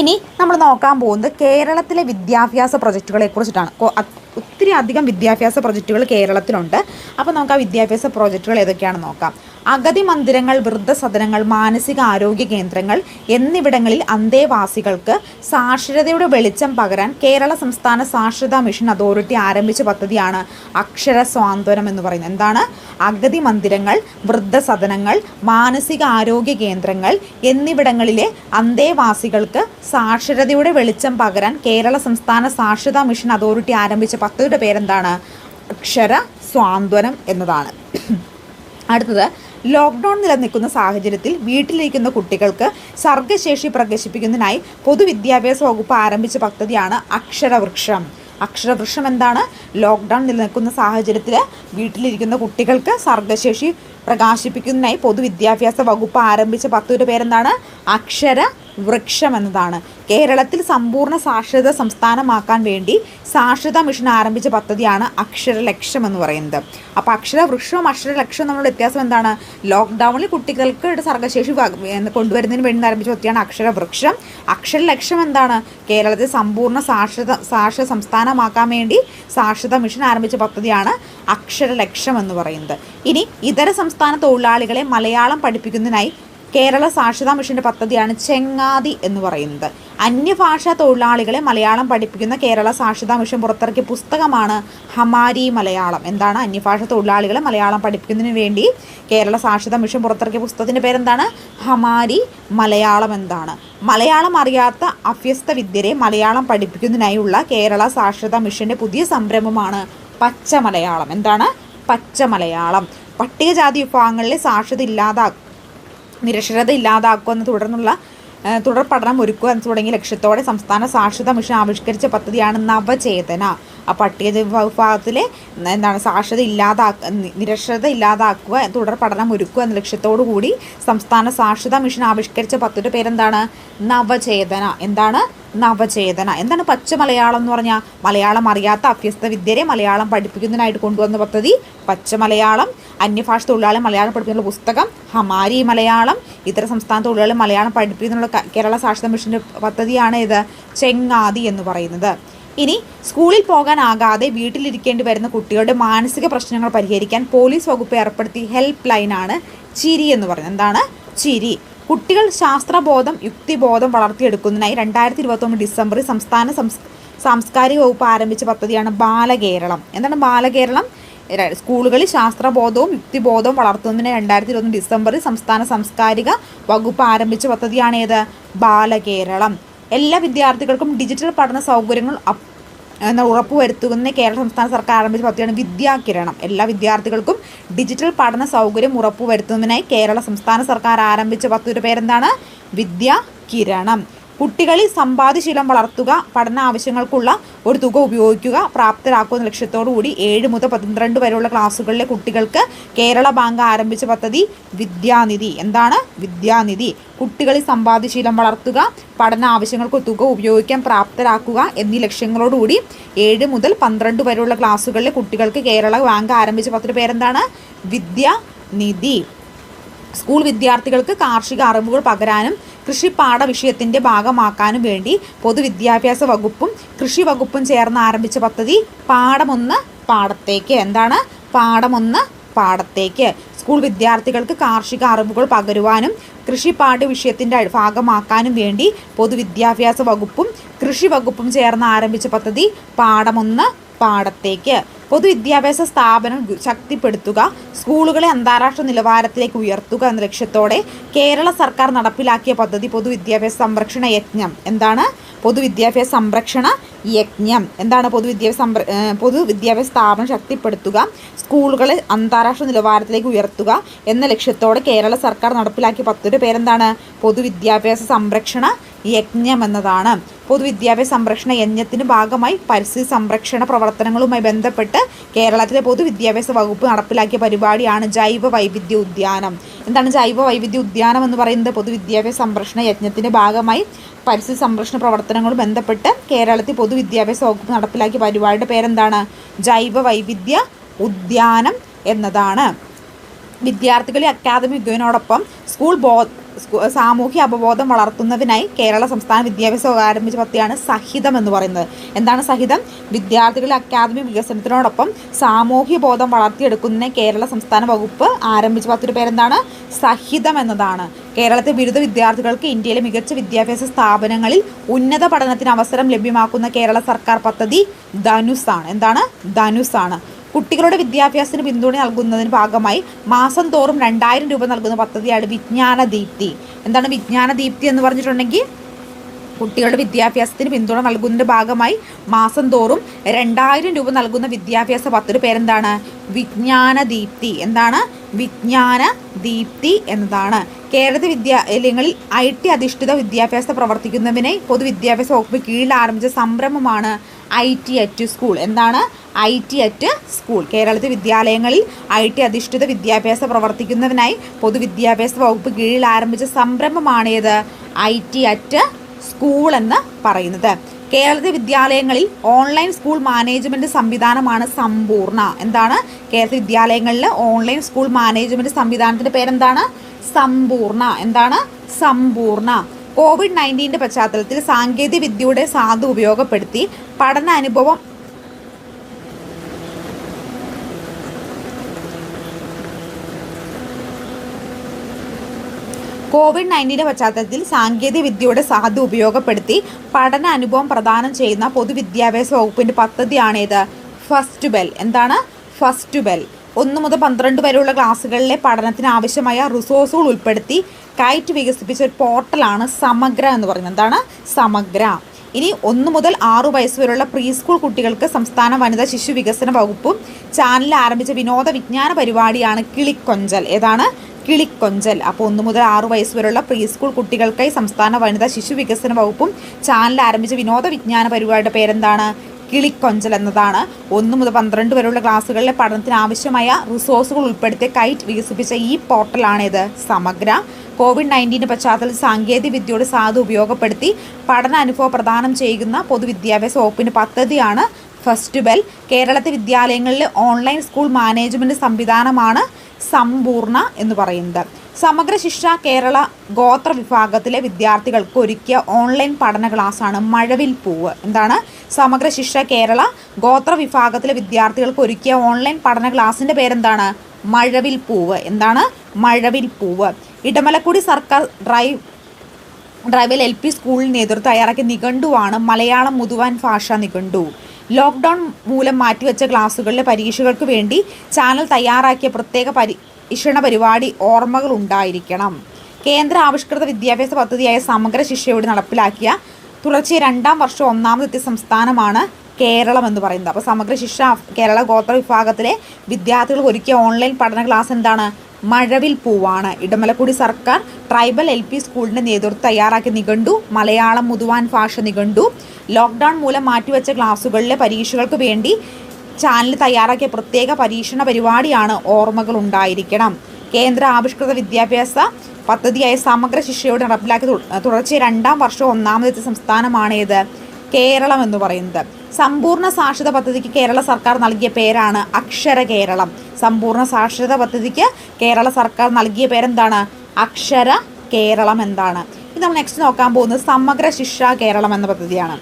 ഇനി നമ്മൾ നോക്കാൻ പോകുന്നത് കേരളത്തിലെ വിദ്യാഭ്യാസ പ്രൊജക്റ്റുകളെ കുറിച്ചിട്ടാണ്. ഒത്തിരി അധികം വിദ്യാഭ്യാസ പ്രൊജക്റ്റുകൾ കേരളത്തിലുണ്ട്. അപ്പോൾ നമുക്ക് ആ വിദ്യാഭ്യാസ പ്രൊജക്റ്റുകൾ ഏതൊക്കെയാണെന്ന് നോക്കാം. അഗതി മന്ദിരങ്ങൾ വൃദ്ധസദനങ്ങൾ മാനസിക ആരോഗ്യ കേന്ദ്രങ്ങൾ എന്നിവിടങ്ങളിൽ അന്തേവാസികൾക്ക് സാക്ഷരതയുടെ വെളിച്ചം പകരാൻ കേരള സംസ്ഥാന സാക്ഷരതാ മിഷൻ അതോറിറ്റി ആരംഭിച്ച പദ്ധതിയാണ് അക്ഷര സ്വാന്തനം എന്ന് പറയുന്നത്. എന്താണ്? അഗതി മന്ദിരങ്ങൾ വൃദ്ധസദനങ്ങൾ മാനസിക ആരോഗ്യ കേന്ദ്രങ്ങൾ എന്നിവിടങ്ങളിലെ അന്തേവാസികൾക്ക് സാക്ഷരതയുടെ വെളിച്ചം പകരാൻ കേരള സംസ്ഥാന സാക്ഷരതാ മിഷൻ അതോറിറ്റി ആരംഭിച്ച പദ്ധതിയുടെ പേരെന്താണ്? അക്ഷര സ്വാന്തനം എന്നതാണ്. അടുത്തത് ലോക്ക്ഡൗൺ നിലനിൽക്കുന്ന സാഹചര്യത്തിൽ വീട്ടിലിരിക്കുന്ന കുട്ടികൾക്ക് സർഗശേഷി പ്രകശിപ്പിക്കുന്നതിനായി പൊതുവിദ്യാഭ്യാസ വകുപ്പ് ആരംഭിച്ച പദ്ധതിയാണ് അക്ഷരവൃക്ഷം. അക്ഷരവൃക്ഷം എന്താണ്? ലോക്ക്ഡൗൺ നിലനിൽക്കുന്ന സാഹചര്യത്തിൽ വീട്ടിലിരിക്കുന്ന കുട്ടികൾക്ക് സർഗശേഷി പ്രകാശിപ്പിക്കുന്നതിനായി പൊതുവിദ്യാഭ്യാസ വകുപ്പ് ആരംഭിച്ച പദ്ധതിയുടെ പേരെന്താണ്? അക്ഷര വൃക്ഷം എന്നതാണ് കേരളത്തിൽ സമ്പൂർണ സാക്ഷരത സംസ്ഥാനമാക്കാൻ വേണ്ടി സാക്ഷരതാ മിഷൻ ആരംഭിച്ച പദ്ധതിയാണ് അക്ഷരലക്ഷം എന്ന് പറയുന്നത്. അപ്പോൾ അക്ഷരവൃക്ഷവും അക്ഷരലക്ഷ്യവും നമ്മുടെ വ്യത്യാസം എന്താണ്? ലോക്ക്ഡൗണിൽ കുട്ടികൾക്ക് സർഗശേഷി കൊണ്ടുവരുന്നതിന് വേണ്ടി ആരംഭിച്ച പദ്ധതിയാണ് അക്ഷരവൃക്ഷം അക്ഷരലക്ഷം എന്താണ്? കേരളത്തിൽ സമ്പൂർണ സാക്ഷരത സാക്ഷര സംസ്ഥാനമാക്കാൻ വേണ്ടി സാക്ഷരതാ മിഷൻ ആരംഭിച്ച പദ്ധതിയാണ് അക്ഷരലക്ഷം എന്ന് പറയുന്നത്. ഇനി ഇതര സംസ്ഥാന തൊഴിലാളികളെ മലയാളം പഠിപ്പിക്കുന്നതിനായി കേരള സാക്ഷരതാ മിഷന്റെ പദ്ധതിയാണ് ചെങ്ങാതി എന്ന് പറയുന്നത്. അന്യഭാഷാ തൊഴിലാളികളെ മലയാളം പഠിപ്പിക്കുന്ന കേരള സാക്ഷരതാ മിഷൻ പുറത്തിറക്കിയ പുസ്തകമാണ് ഹമാരി മലയാളം. എന്താണ്? അന്യഭാഷാ തൊഴിലാളികളെ മലയാളം പഠിപ്പിക്കുന്നതിന് വേണ്ടി കേരള സാക്ഷരതാ മിഷൻ പുറത്തിറക്കിയ പുസ്തകത്തിന്റെ പേരെന്താണ്? ഹമാരി മലയാളം എന്താണ്? മലയാളം അറിയാത്ത അഭ്യസ്ത വിദ്യരെ മലയാളം പഠിപ്പിക്കുന്നതിനായുള്ള കേരള സാക്ഷരതാ മിഷന്റെ പുതിയ സംരംഭമാണ് പച്ച മലയാളം എന്താണ്? പച്ച മലയാളം പട്ടികജാതി വിഭാഗങ്ങളിലെ സാക്ഷരത ഇല്ലാതാ നിരക്ഷരത ഇല്ലാതാക്കുക എന്ന് തുടർന്നുള്ള തുടർ പഠനം ഒരുക്കുക തുടങ്ങിയ ലക്ഷ്യത്തോടെ സംസ്ഥാന സാക്ഷരതാ മിഷൻ ആവിഷ്കരിച്ച പദ്ധതിയാണ് നവചേതന. ആ പട്ടിക വിഭാഗത്തിലെ എന്താണ് സാക്ഷരത ഇല്ലാതാക്കുക നിരക്ഷരത ഇല്ലാതാക്കുക തുടർ പഠനം ഒരുക്കുക എന്ന ലക്ഷ്യത്തോടു കൂടി സംസ്ഥാന സാക്ഷരതാ മിഷൻ ആവിഷ്കരിച്ച പദ്ധതിയുടെ പേരെന്താണ്? നവചേതന. എന്താണ്? നവചേതന. എന്താണ് പച്ച മലയാളം എന്ന് പറഞ്ഞാൽ മലയാളം അറിയാത്ത അഭ്യസ്ത വിദ്യരെ മലയാളം പഠിപ്പിക്കുന്നതിനായിട്ട് കൊണ്ടുവന്ന പദ്ധതി. പച്ച മലയാളം അന്യഭാഷ തൊഴിലാളി മലയാളം പഠിപ്പിക്കുന്ന പുസ്തകം. ഹമാരി മലയാളം ഇതര സംസ്ഥാന തൊഴിലാളി മലയാളം പഠിപ്പിക്കുന്നുള്ള കേരള സാക്ഷരതാ മിഷന്റെ പദ്ധതിയാണ് ഇത്. ചെങ്ങാതി എന്ന് പറയുന്നത്. ഇനി സ്കൂളിൽ പോകാനാകാതെ വീട്ടിലിരിക്കേണ്ടി വരുന്ന കുട്ടികളുടെ മാനസിക പ്രശ്നങ്ങൾ പരിഹരിക്കാൻ പോലീസ് വകുപ്പ് ഏർപ്പെടുത്തിയ ഹെൽപ്പ് ലൈനാണ് ചിരി എന്ന് പറയുന്നത്. എന്താണ്? ചിരി. കുട്ടികൾ ശാസ്ത്രബോധം യുക്തിബോധം വളർത്തിയെടുക്കുന്നതിനായി രണ്ടായിരത്തി ഇരുപത്തൊന്ന് ഡിസംബറിൽ സംസ്ഥാന സംസ് സാംസ്കാരിക വകുപ്പ് ആരംഭിച്ച പദ്ധതിയാണ് ബാലകേരളം. എന്താണ് ബാലകേരളം? സ്കൂളുകളിൽ ശാസ്ത്രബോധവും യുക്തിബോധവും വളർത്തുന്നതിന് രണ്ടായിരത്തി ഇരുപത്തൊന്ന് ഡിസംബറിൽ സംസ്ഥാന സാംസ്കാരിക വകുപ്പ് ആരംഭിച്ച പദ്ധതിയാണ് ഏത് ബാലകേരളം. എല്ലാ വിദ്യാർത്ഥികൾക്കും ഡിജിറ്റൽ പഠന സൗകര്യങ്ങൾ ഉറപ്പുവരുത്തുന്ന കേരള സംസ്ഥാന സർക്കാർ ആരംഭിച്ച പദ്ധതിയാണ് വിദ്യാകിരണം. എല്ലാ വിദ്യാർത്ഥികൾക്കും ഡിജിറ്റൽ പഠന സൗകര്യം ഉറപ്പുവരുത്തുന്നതിനായി കേരള സംസ്ഥാന സർക്കാർ ആരംഭിച്ച പദ്ധതിയുടെ പേരെന്താണ്? വിദ്യാകിരണം. കുട്ടികളിൽ സമ്പാദ്യശീലം വളർത്തുക പഠന ആവശ്യങ്ങൾക്കുള്ള ഒരു തുക ഉപയോഗിക്കുക പ്രാപ്തരാക്കുന്ന ലക്ഷ്യത്തോടുകൂടി ഏഴ് മുതൽ പന്ത്രണ്ട് വരെയുള്ള ക്ലാസ്സുകളിലെ കുട്ടികൾക്ക് കേരള ബാങ്ക് ആരംഭിച്ച പദ്ധതി വിദ്യാനിധി. എന്താണ് വിദ്യാനിധി? കുട്ടികളിൽ സമ്പാദ്യശീലം വളർത്തുക പഠന ആവശ്യങ്ങൾക്ക് തുക ഉപയോഗിക്കാൻ പ്രാപ്തരാക്കുക എന്നീ ലക്ഷ്യങ്ങളോടുകൂടി ഏഴ് മുതൽ പന്ത്രണ്ട് വരെയുള്ള ക്ലാസ്സുകളിലെ കുട്ടികൾക്ക് കേരള ബാങ്ക് ആരംഭിച്ച പദ്ധതി പേരെന്താണ്? വിദ്യാനിധി. സ്കൂൾ വിദ്യാർത്ഥികൾക്ക് കാർഷിക അറിവുകൾ പകരാനും കൃഷി പാഠവിഷയത്തിന്റെ ഭാഗമാക്കാനും വേണ്ടി പൊതുവിദ്യാഭ്യാസ വകുപ്പും കൃഷി വകുപ്പും ചേർന്ന് ആരംഭിച്ച പദ്ധതി പാഠമൊന്ന് പാടത്തേക്ക് എന്താണ്? പാഠമൊന്ന് പാടത്തേക്ക് സ്കൂൾ വിദ്യാർത്ഥികൾക്ക് കാർഷിക അറിവുകൾ പകരുവാനും കൃഷി പാഠവിഷയത്തിന്റെ ഭാഗമാക്കാനും വേണ്ടി പൊതുവിദ്യാഭ്യാസ വകുപ്പും കൃഷി വകുപ്പും ചേർന്ന് ആരംഭിച്ച പദ്ധതി പാഠമൊന്ന് പാടത്തേക്ക് പൊതുവിദ്യാഭ്യാസ സ്ഥാപനം ശക്തിപ്പെടുത്തുക സ്കൂളുകളെ അന്താരാഷ്ട്ര നിലവാരത്തിലേക്ക് ഉയർത്തുക എന്ന ലക്ഷ്യത്തോടെ കേരള സർക്കാർ നടപ്പിലാക്കിയ പദ്ധതി പൊതുവിദ്യാഭ്യാസ സംരക്ഷണ യജ്ഞം. എന്താണ്? പൊതുവിദ്യാഭ്യാസ സംരക്ഷണ യജ്ഞം. എന്താണ് പൊതുവിദ്യാഭ്യാസ സംര പൊതുവിദ്യാഭ്യാസ സ്ഥാപനം ശക്തിപ്പെടുത്തുക സ്കൂളുകളെ അന്താരാഷ്ട്ര നിലവാരത്തിലേക്ക് ഉയർത്തുക എന്ന ലക്ഷ്യത്തോടെ കേരള സർക്കാർ നടപ്പിലാക്കിയ പദ്ധതിയുടെ പേരെന്താണ്? പൊതുവിദ്യാഭ്യാസ സംരക്ഷണ യജ്ഞം എന്നതാണ്. പൊതുവിദ്യാഭ്യാസ സംരക്ഷണ യജ്ഞത്തിന് ഭാഗമായി പരിസ്ഥിതി സംരക്ഷണ പ്രവർത്തനങ്ങളുമായി ബന്ധപ്പെട്ട് കേരളത്തിലെ പൊതുവിദ്യാഭ്യാസ വകുപ്പ് നടപ്പിലാക്കിയ പരിപാടിയാണ് ജൈവ വൈവിധ്യ ഉദ്യാനം. എന്താണ് ജൈവ വൈവിധ്യ ഉദ്യാനം എന്ന് പറയുന്നത്? പൊതുവിദ്യാഭ്യാസ സംരക്ഷണ യജ്ഞത്തിന്റെ ഭാഗമായി പരിസ്ഥിതി സംരക്ഷണ പ്രവർത്തനങ്ങളും ബന്ധപ്പെട്ട് കേരളത്തിൽ പൊതുവിദ്യാഭ്യാസ വകുപ്പ് നടപ്പിലാക്കിയ പരിപാടിയുടെ പേരെന്താണ്? ജൈവ വൈവിധ്യ ഉദ്യാനം എന്നതാണ്. വിദ്യാർത്ഥികളെ അക്കാദമിക് മികവിനോടൊപ്പം സ്കൂൾ ബോ സാമൂഹ്യ അവബോധം വളർത്തുന്നതിനായി കേരള സംസ്ഥാന വിദ്യാഭ്യാസ ആരംഭിച്ച പദ്ധതിയാണ് സഹിതം എന്ന് പറയുന്നത്. എന്താണ് സഹിതം? വിദ്യാർത്ഥികളെ അക്കാദമിക് വികസനത്തിനോടൊപ്പം സാമൂഹ്യ ബോധം വളർത്തിയെടുക്കുന്നതിന് കേരള സംസ്ഥാന വകുപ്പ് ആരംഭിച്ച പദ്ധതിയുടെ പേരെന്താണ്? സഹിതം എന്നതാണ്. കേരളത്തെ ബിരുദ വിദ്യാർത്ഥികൾക്ക് ഇന്ത്യയിലെ മികച്ച വിദ്യാഭ്യാസ സ്ഥാപനങ്ങളിൽ ഉന്നത പഠനത്തിന് അവസരം ലഭ്യമാക്കുന്ന കേരള സർക്കാർ പദ്ധതി ധനുസാണ്. എന്താണ്? ധനുസാണ്. കുട്ടികളുടെ വിദ്യാഭ്യാസത്തിന് പിന്തുണ നൽകുന്നതിന് ഭാഗമായി മാസം തോറും രണ്ടായിരം രൂപ നൽകുന്ന പദ്ധതിയാണ് വിജ്ഞാന ദീപ്തി എന്താണ് വിജ്ഞാന ദീപ്തി എന്ന് പറഞ്ഞിട്ടുണ്ടെങ്കിൽ കുട്ടികളുടെ വിദ്യാഭ്യാസത്തിന് പിന്തുണ നൽകുന്നതിന്റെ ഭാഗമായി മാസം തോറും രണ്ടായിരം രൂപ നൽകുന്ന വിദ്യാഭ്യാസ പദ്ധതി പേരെന്താണ്? വിജ്ഞാന ദീപ്തി എന്താണ്? വിജ്ഞാന ദീപ്തി എന്നതാണ്. കേരളത്തിലെ വിദ്യാലയങ്ങളിൽ ഐ ടി അധിഷ്ഠിത വിദ്യാഭ്യാസം പ്രവർത്തിക്കുന്നതിനെ പൊതുവിദ്യാഭ്യാസ വകുപ്പ് കീഴിൽ ആരംഭിച്ച സംരംഭമാണ് ഐ ടി അറ്റ് സ്കൂൾ. എന്താണ്? I T at school. കേരളത്തിൽ വിദ്യാലയങ്ങളിൽ ഐ ടി അധിഷ്ഠിത വിദ്യാഭ്യാസം പ്രവർത്തിക്കുന്നതിനായി പൊതുവിദ്യാഭ്യാസ വകുപ്പ് കീഴിൽ ആരംഭിച്ച സംരംഭമാണേത് ഐ ടി അറ്റ് സ്കൂൾ എന്ന് പറയുന്നത്. കേരളത്തിലെ വിദ്യാലയങ്ങളിൽ ഓൺലൈൻ സ്കൂൾ മാനേജ്മെന്റ് സംവിധാനമാണ് സമ്പൂർണ. എന്താണ്? കേരളത്തിൽ വിദ്യാലയങ്ങളിൽ ഓൺലൈൻ സ്കൂൾ മാനേജ്മെന്റ് സംവിധാനത്തിന്റെ പേരെന്താണ്? സമ്പൂർണ എന്താണ്? സമ്പൂർണ കോവിഡ് നയന്റീന്റെ പശ്ചാത്തലത്തിൽ സാങ്കേതിക വിദ്യയുടെ സാധു ഉപയോഗപ്പെടുത്തി പഠന അനുഭവം കോവിഡ് നയന്റീന്റെ പശ്ചാത്തലത്തിൽ സാങ്കേതിക വിദ്യയുടെ സാധ്യത ഉപയോഗപ്പെടുത്തി പഠന അനുഭവം പ്രദാനം ചെയ്യുന്ന പൊതുവിദ്യാഭ്യാസ വകുപ്പിന്റെ പദ്ധതിയാണേത്. First bell. എന്താണ്? First bell. ഒന്ന് മുതൽ പന്ത്രണ്ട് വരെയുള്ള ക്ലാസ്സുകളിലെ പഠനത്തിന് ആവശ്യമായ റിസോഴ്സുകൾ ഉൾപ്പെടുത്തി കൈറ്റ് വികസിപ്പിച്ച ഒരു പോർട്ടലാണ് സമഗ്ര എന്ന് പറയുന്നത്. എന്താണ്? സമഗ്ര. ഇനി ഒന്ന് മുതൽ ആറു വയസ്സ് വരെയുള്ള പ്രീ സ്കൂൾ കുട്ടികൾക്ക് സംസ്ഥാന വനിതാ ശിശു വികസന വകുപ്പും ചാനൽ ആരംഭിച്ച വിനോദ വിജ്ഞാന പരിപാടിയാണ് കിളിക്കൊഞ്ചൽ. ഏതാണ്? കിളിക്കൊഞ്ചൽ. അപ്പോൾ ഒന്ന് മുതൽ ആറു വയസ്സ് വരെയുള്ള പ്രീ സ്കൂൾ കുട്ടികൾക്കായി സംസ്ഥാന വനിതാ ശിശു വികസന വകുപ്പും ചാനൽ ആരംഭിച്ച വിനോദ വിജ്ഞാന പരിപാടിയുടെ പേരെന്താണ്? കിളിക്കൊഞ്ചൽ എന്നതാണ്. ഒന്ന് മുതൽ പന്ത്രണ്ട് വരെയുള്ള ക്ലാസ്സുകളിലെ പഠനത്തിന് ആവശ്യമായ റിസോഴ്സുകൾ ഉൾപ്പെടുത്തി കൈറ്റ് വികസിപ്പിച്ച ഈ പോർട്ടലാണിത് സമഗ്ര കോവിഡ് നയന്റീന്റെ പശ്ചാത്തലത്തിൽ സാങ്കേതിക വിദ്യയുടെ സാധു ഉപയോഗപ്പെടുത്തി പഠന അനുഭവം പ്രദാനം ചെയ്യുന്ന പൊതുവിദ്യാഭ്യാസ വകുപ്പിന്റെ പദ്ധതിയാണ് ഫസ്റ്റ് ബെൽ കേരളത്തെ വിദ്യാലയങ്ങളിലെ ഓൺലൈൻ സ്കൂൾ മാനേജ്മെന്റ് സംവിധാനമാണ് സമ്പൂർണ എന്ന് പറയുന്നത്. സമഗ്ര ശിക്ഷ കേരള ഗോത്ര വിഭാഗത്തിലെ വിദ്യാർത്ഥികൾക്ക് ഒരുക്കിയ ഓൺലൈൻ പഠന ക്ലാസ്സാണ് മഴവിൽ പൂവ്. എന്താണ്? സമഗ്ര ശിക്ഷ കേരള ഗോത്ര വിഭാഗത്തിലെ വിദ്യാർത്ഥികൾക്ക് ഒരുക്കിയ ഓൺലൈൻ പഠന ക്ലാസ്സിന്റെ പേരെന്താണ്? മഴവിൽ പൂവ്. എന്താണ്? മഴവിൽ പൂവ്. ഇടമലക്കുടി സർക്കാർ ഡ്രൈവ് ഡ്രൈവിൽ എൽ പി സ്കൂളിൽ നേതൃത്വം തയ്യാറാക്കിയ നിഘണ്ടുവാണ് മലയാളം മുതുവാൻ ഭാഷ നിഘണ്ടു. ലോക്ക്ഡൗൺ മൂലം മാറ്റിവെച്ച ക്ലാസ്സുകളിലെ പരീക്ഷകൾക്ക് വേണ്ടി ചാനൽ തയ്യാറാക്കിയ പ്രത്യേക പരീക്ഷണ പരിപാടി ഓർമ്മകൾ ഉണ്ടായിരിക്കണം കേന്ദ്ര ആവിഷ്കൃത വിദ്യാഭ്യാസ പദ്ധതിയായ സമഗ്ര ശിക്ഷയോട് നടപ്പിലാക്കിയ തുടർച്ചയായ രണ്ടാം വർഷം ഒന്നാമതെത്തിയ സംസ്ഥാനമാണ് കേരളം എന്ന് പറയുന്നത്. അപ്പോൾ സമഗ്ര ശിക്ഷ കേരള ഗോത്ര വിഭാഗത്തിലെ വിദ്യാർത്ഥികൾ ഒരുക്കിയ ഓൺലൈൻ പഠന ക്ലാസ് എന്താണ്? മഴവിൽ പൂവാണ്. ഇടമലക്കുടി സർക്കാർ ട്രൈബൽ എൽ പി സ്കൂളിന്റെ നേതൃത്വം തയ്യാറാക്കി നിഘണ്ടു. മലയാളം മുതുവാൻ ഭാഷ നിഘണ്ടു. ലോക്ക്ഡൗൺ മൂലം മാറ്റിവെച്ച ക്ലാസ്സുകളിലെ പരീക്ഷകൾക്ക് വേണ്ടി ചാനൽ തയ്യാറാക്കിയ പ്രത്യേക പരീക്ഷണ പരിപാടിയാണ് ഓർമ്മകൾ ഉണ്ടായിരിക്കണം കേന്ദ്ര ആവിഷ്കൃത വിദ്യാഭ്യാസ പദ്ധതിയായ സമഗ്ര ശിക്ഷയോട് നടപ്പിലാക്കി തുടർച്ചയായി രണ്ടാം വർഷം ഒന്നാമതെത്തിയ സംസ്ഥാനമാണേത് കേരളം എന്ന് പറയുന്നത്. സമ്പൂർണ സാക്ഷരത പദ്ധതിക്ക് കേരള സർക്കാർ നൽകിയ പേരാണ് അക്ഷര കേരളം. സമ്പൂർണ സാക്ഷരത പദ്ധതിക്ക് കേരള സർക്കാർ നൽകിയ പേരെന്താണ്? അക്ഷര കേരളം എന്താണ് ഇത് നമ്മൾ നെക്സ്റ്റ് നോക്കാൻ പോകുന്നത് സമഗ്ര ശിക്ഷ കേരളം എന്ന പദ്ധതിയാണ്.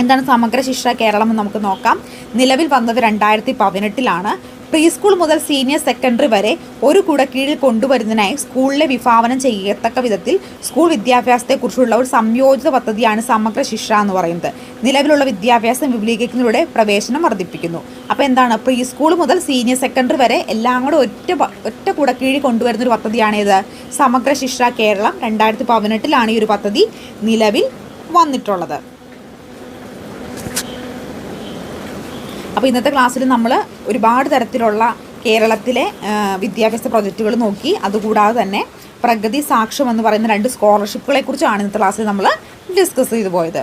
എന്താണ് സമഗ്ര ശിക്ഷ കേരളം എന്ന് നമുക്ക് നോക്കാം. നിലവിൽ വന്നത് രണ്ടായിരത്തി പതിനെട്ടിലാണ് പ്രീ സ്കൂൾ മുതൽ സീനിയർ സെക്കൻഡറി വരെ ഒരു കുട കീഴിൽ കൊണ്ടുവരുന്നതിനായി സ്കൂളിലെ വിഭാവനം ചെയ്യത്തക്ക വിധത്തിൽ സ്കൂൾ വിദ്യാഭ്യാസത്തെക്കുറിച്ചുള്ള ഒരു സംയോജിത പദ്ധതിയാണ് സമഗ്ര ശിക്ഷ എന്ന് പറയുന്നത്. നിലവിലുള്ള വിദ്യാഭ്യാസം വിപുലീകരിക്കുന്നതിലൂടെ പ്രവേശനം വർദ്ധിപ്പിക്കുന്നു. അപ്പോൾ എന്താണ്? പ്രീ സ്കൂൾ മുതൽ സീനിയർ സെക്കൻഡറി വരെ എല്ലാം കൂടെ ഒറ്റ ഒറ്റ കുട കീഴിൽ കൊണ്ടുവരുന്ന ഒരു പദ്ധതിയാണേത് സമഗ്ര ശിക്ഷ കേരളം രണ്ടായിരത്തി പതിനെട്ടിലാണ് ഈ ഒരു പദ്ധതി നിലവിൽ വന്നിട്ടുള്ളത്. അപ്പോൾ ഇന്നത്തെ ക്ലാസ്സിൽ നമ്മൾ ഒരുപാട് തരത്തിലുള്ള കേരളത്തിലെ വിദ്യാഭ്യാസ പ്രൊജക്റ്റുകൾ നോക്കി. അതുകൂടാതെ തന്നെ പ്രഗതി സാക്ഷ്യം എന്ന് പറയുന്ന രണ്ട് സ്കോളർഷിപ്പുകളെ കുറിച്ചാണ് ഇന്നത്തെ ക്ലാസ്സിൽ നമ്മൾ ഡിസ്കസ് ചെയ്തു പോയത്.